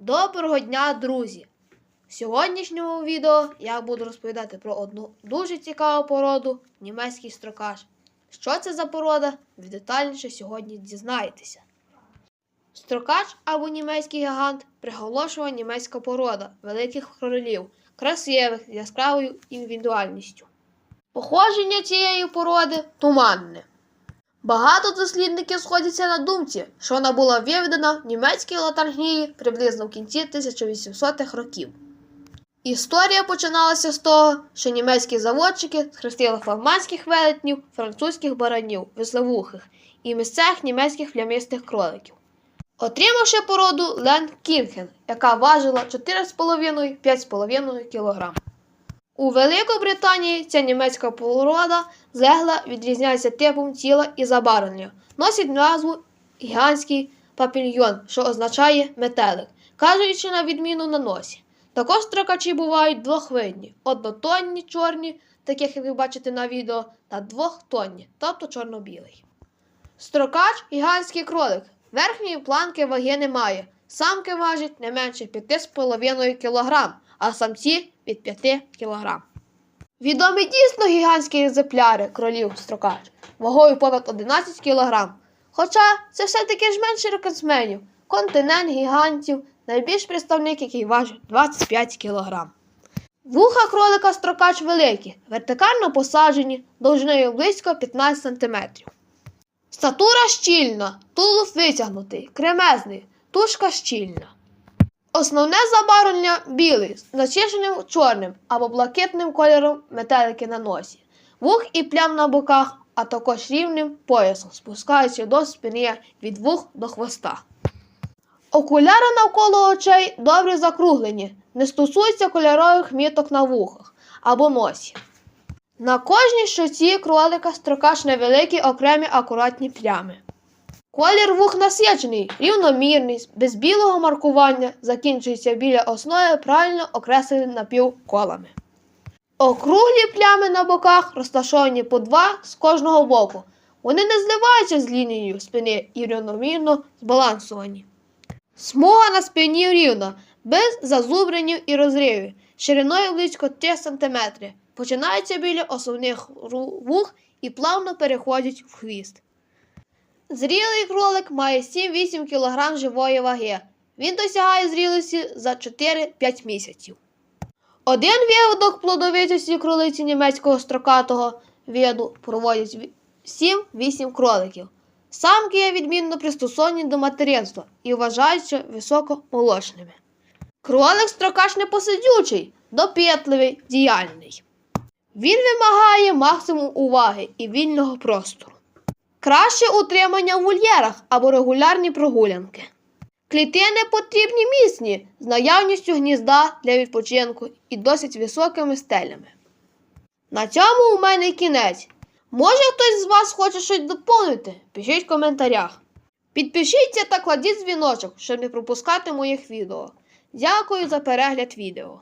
Доброго дня, друзі! В сьогоднішньому відео я буду розповідати про одну дуже цікаву породу німецький строкаш. Що це за порода? Ви детальніше сьогодні дізнаєтеся. Строкач або німецький гігант приголошувана німецька порода великих кролів, красивих з яскравою індивідуальністю. Походження цієї породи туманне. Багато дослідників сходяться на думці, що вона була виведена в німецькій латаргії приблизно в кінці 1800-х років. Історія починалася з того, що німецькі заводчики схрестили фламандських велетнів, французьких баранів, весловухих і місцевих німецьких плямистих кроликів. Отримавши породу Лен Кінхен, яка важила 4,5-5,5 кг. У Великобританії ця німецька порода злегла відрізняється типом тіла і забарвленням. Носить назву гігантський папільйон, що означає метелик, кажучи на відміну на носі. Також строкачі бувають двохвидні: однотонні чорні, таких як ви бачите на відео, та двохтонні, тобто чорно-білий. Строкач гігантський кролик. Верхньої планки ваги немає. Самки важать не менше 5,5 кг, а самці від 5 кг. Відомі дійсно гігантські екземпляри кролів строкач вагою понад 11 кг. Хоча це все-таки ж менше рекордсменів. Континент гігантів, найбільш представник, який важить 25 кг. Вуха кролика строкач великі, вертикально посаджені, довжиною близько 15 см. Статура щільна, тулуб витягнутий, кремезний, тушка щільна. Основне забарвлення білий з насиченим чорним або блакитним кольором метелики на носі, вух і плям на боках, а також рівним поясом, спускаючи до спини від вух до хвоста. Окуляри навколо очей добре закруглені, не стосуються кольорових міток на вухах або носі. На кожній щоці кролика строкаш невеликі окремі акуратні плями. Колір вух насичений, рівномірний, без білого маркування, закінчується біля основи правильно окресленими напівколами. Округлі плями на боках розташовані по два з кожного боку. Вони не зливаються з лінією спини і рівномірно збалансовані. Смуга на спині рівна, без зазубренів і розривів, шириною близько 3 см. Починаються біля основних вух і плавно переходять в хвіст. Зрілий кролик має 7-8 кг живої ваги. Він досягає зрілості за 4-5 місяців. Один виводок плодовитості кролиці німецького строкатого виду проводять 7-8 кроликів. Самки є відмінно пристосовані до материнства і вважаються високомолочними. Кролик строкаш непосидючий, допитливий, діяльний. Він вимагає максимум уваги і вільного простору. Краще утримання в вольєрах або регулярні прогулянки. Клітини потрібні міцні з наявністю гнізда для відпочинку і досить високими стелями. На цьому у мене кінець. Може хтось з вас хоче щось доповнити? Пишіть в коментарях. Підпишіться та кладіть дзвіночок, щоб не пропускати моїх відео. Дякую за перегляд відео.